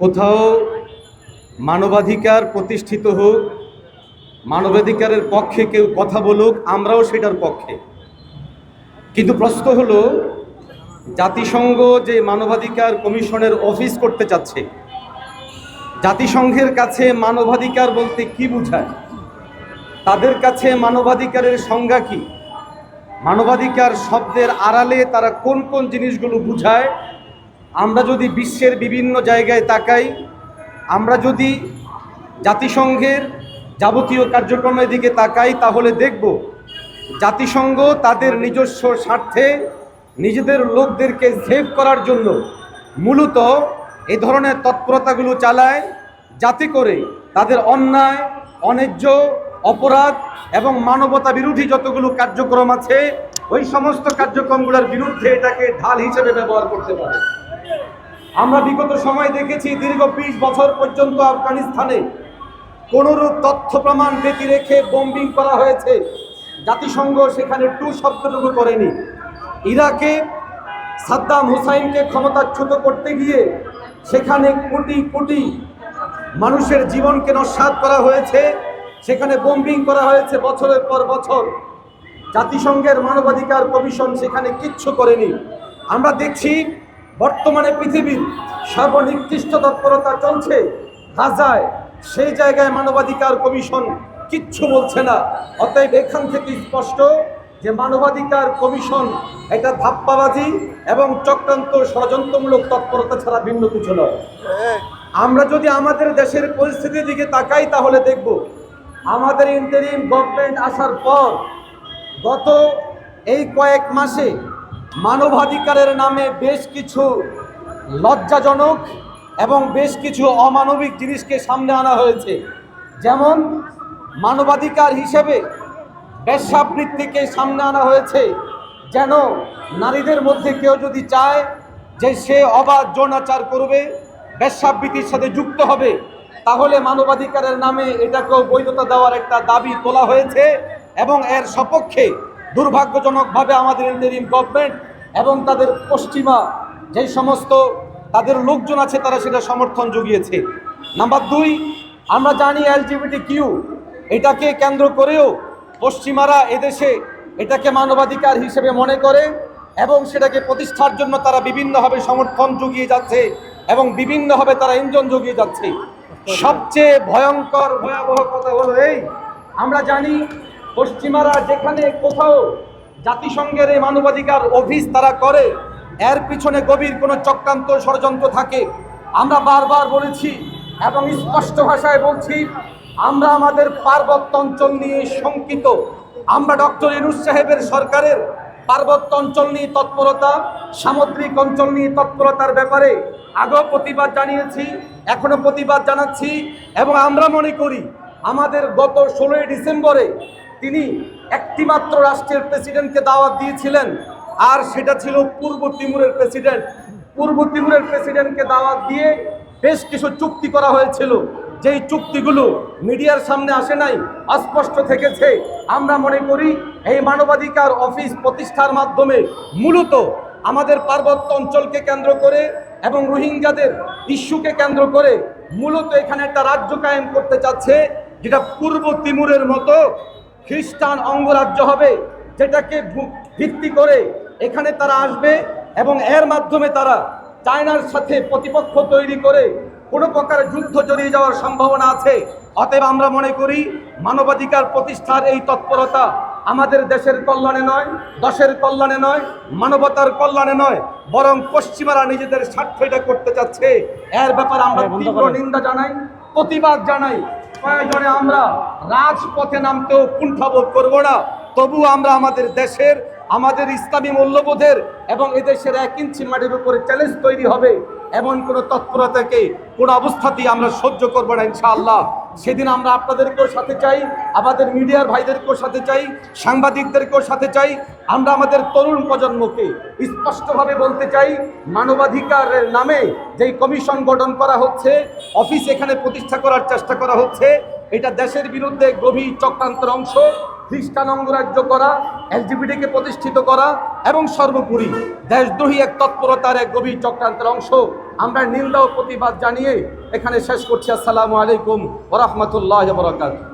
কোথাও মানবাধিকার প্রতিষ্ঠিত হোক, মানবাধিকারের পক্ষে কেউ কথা বলুক, আমরাও সেটার পক্ষে। কিন্তু প্রশ্ন হলো, জাতিসংঘ যে মানবাধিকার কমিশনের অফিস করতে চাচ্ছে, জাতিসংঘের কাছে মানবাধিকার বলতে কি বোঝায়? তাদের কাছে মানবাধিকারের সংজ্ঞা কি? মানবাধিকার শব্দের আড়ালে তারা কোন কোন জিনিসগুলো বুঝায়? আমরা যদি বিশ্বের বিভিন্ন জায়গায় তাকাই, আমরা যদি জাতিসংঘের যাবতীয় কার্যক্রমের দিকে তাকাই, তাহলে দেখব জাতিসংঘ তাদের নিজস্ব স্বার্থে নিজেদের লোকদেরকে সেভ করার জন্য মূলত এ ধরনের তৎপরতাগুলো চালায়, যাতে করে তাদের অন্যায়, অন্যায্য, অপরাধ এবং মানবতা বিরোধী যতগুলো কার্যক্রম আছে ওই সমস্ত কার্যক্রমগুলোর বিরুদ্ধে এটাকে ঢাল হিসেবে ব্যবহার করতে পারে। আমরা বিগত সময় দেখেছি, দীর্ঘ বিশ বছর পর্যন্ত আফগানিস্তানে কোনোরূপ তথ্য প্রমাণ ব্যতি রেখে বোম্বিং করা হয়েছে। জাতিসংঘ সেখানে টু শব্দটুকু করেনি। ইরাকে সাদ্দাম হুসাইনকে ক্ষমতাচ্যুত করতে গিয়ে সেখানে কোটি কোটি মানুষের জীবনকে নস্বাত করা হয়েছে। সেখানে বোম্বিং করা হয়েছে বছরের পর বছর। জাতিসংঘের মানবাধিকার কমিশন সেখানে কিচ্ছু করেনি। আমরা দেখছি বর্তমানে পৃথিবীর সর্বনিকৃষ্ট তৎপরতা চলছে। গাজায় সেই জায়গায় মানবাধিকার কমিশন কিচ্ছু বলছে না। অতএব এখান থেকে স্পষ্ট যে মানবাধিকার কমিশন এটা ধাপ্পাবাজি এবং চক্রান্ত ষড়যন্ত্রমূলক তৎপরতা ছাড়া ভিন্ন কিছু নয়। আমরা যদি আমাদের দেশের পরিস্থিতির দিকে তাকাই তাহলে দেখব, আমাদের ইন্টারিম গভর্নমেন্ট আসার পর গত এই কয়েক মাসে মানবাধিকারের নামে বেশ কিছু লজ্জাজনক এবং বেশ কিছু অমানবিক জিনিসকে সামনে আনা হয়েছে। যেমন মানবাধিকার হিসেবে বেশ্যাবৃত্তিকে সামনে আনা হয়েছে, যেন নারীদের মধ্যে কেউ যদি চায় যে সে অবাধ যৌনাচার করবে, বেশ্যাবৃত্তির সাথে যুক্ত হবে, তাহলে মানবাধিকারের নামে এটাকেও বৈধতা দেওয়ার একটা দাবি তোলা হয়েছে। এবং এর সপক্ষে দুর্ভাগ্যজনকভাবে আমাদের ইন্টারিম গভর্নমেন্ট এবং তাদের পশ্চিমা যেই সমস্ত তাদের লোকজন আছে তারা সেটা সমর্থন জুগিয়েছে। নাম্বার দুই, আমরা জানি এলজিবিটি কিউ এটাকে কেন্দ্র করেও পশ্চিমারা এদেশে এটাকে মানবাধিকার হিসেবে মনে করে এবং সেটাকে প্রতিষ্ঠার জন্য তারা বিভিন্নভাবে সমর্থন জুগিয়ে যাচ্ছে এবং বিভিন্নভাবে তারা ইন্ধন জুগিয়ে যাচ্ছে। সবচেয়ে ভয়ঙ্কর, ভয়াবহ কথা হলো এই, আমরা জানি পশ্চিমারা যেখানে কোথাও জাতিসংঘের এই মানবাধিকার অফিস তারা করে, এর পিছনে গভীর কোনো চক্রান্ত ষড়যন্ত্র থাকে। আমরা বারবার বলেছি এবং স্পষ্ট ভাষায় বলছি, আমরা আমাদের পার্বত্য অঞ্চল নিয়ে শঙ্কিত। আমরা ডক্টর ইনুস সাহেবের সরকারের পার্বত্য অঞ্চল নিয়ে তৎপরতা, সামুদ্রিক অঞ্চল নিয়ে তৎপরতার ব্যাপারে আগেও প্রতিবাদ জানিয়েছি এখনও প্রতিবাদ জানাচ্ছি এবং আমরা মনে করি, আমাদের গত ষোলোই ডিসেম্বরে তিনি একটিমাত্র রাষ্ট্রের প্রেসিডেন্টকে দাওয়াত দিয়েছিলেন, আর সেটা ছিল পূর্ব তিমুরের প্রেসিডেন্ট। পূর্ব তিমুরের প্রেসিডেন্টকে দাওয়াত দিয়ে বেশ কিছু চুক্তি করা হয়েছিল। যেই চুক্তিগুলো মিডিয়ার সামনে আসে নাই, অস্পষ্ট থেকেছে। আমরা মনে করি এই মানবাধিকার অফিস প্রতিষ্ঠার মাধ্যমে মূলত আমাদের পার্বত্য অঞ্চলকে কেন্দ্র করে এবং রোহিঙ্গাদের ইস্যুকে কেন্দ্র করে মূলত এখানে একটা রাজ্য কায়েম করতে চাচ্ছে, যেটা পূর্ব তিমুরের মতো খ্রিস্টান অঙ্গরাজ্য হবে যেটাকে ভিত্তি করে এখানে তারা আসবে এবং এর মাধ্যমে তারা চায়নার সাথে প্রতিপক্ষ তৈরি করে কোনো প্রকার যুদ্ধ জড়িয়ে যাওয়ার সম্ভাবনা আছে। অতএব আমরা মনে করি মানবাধিকার প্রতিষ্ঠার এই তৎপরতা আমাদের দেশের কল্যাণে নয় দশের কল্যাণে নয় মানবতার কল্যাণে নয় বরং পশ্চিমারা নিজেদের স্বার্থ এটা করতে চাচ্ছে। এর ব্যাপারে আমরা তীব্র নিন্দা জানাই প্রতিবাদ জানাই প্রয়োজনে আমরা রাজপথে নামতেও কুণ্ঠাবোধ করব না। তবু আমরা আমাদের দেশের, আমাদের ইসলামী মূল্যবোধের এবং এদেশের এক ইঞ্চি মাটির উপরে চ্যালেঞ্জ তৈরি হবে। এমন কোনো তৎপরতাকে, কোনো অবস্থাতেই আমরা সহ্য করব না ইনশাআল্লাহ। সেদিন আমরা আপনাদেরকেও সাথে চাই, আমাদের মিডিয়ার ভাইদেরকেও সাথে চাই, সাংবাদিকদেরকেও সাথে চাই। আমরা আমাদের তরুণ প্রজন্মকে স্পষ্টভাবে বলতে চাই, মানবাধিকারের নামে যেই কমিশন গঠন করা হচ্ছে, অফিস এখানে প্রতিষ্ঠা করার চেষ্টা করা হচ্ছে এটা দেশের বিরুদ্ধে গভীর চক্রান্তের অংশ, খ্রিস্টান অঙ্গরাজ্য করা এলজিবিটিকে প্রতিষ্ঠিত করা, এবং সর্বোপরি দেশদ্রোহী এক তৎপরতার এক গভীর চক্রান্তের অংশ। আমরা নিন্দা ও প্রতিবাদ জানিয়ে এখানে শেষ করছি। আসসালামু আলাইকুম ওরহমতুল্লাহ বরকাত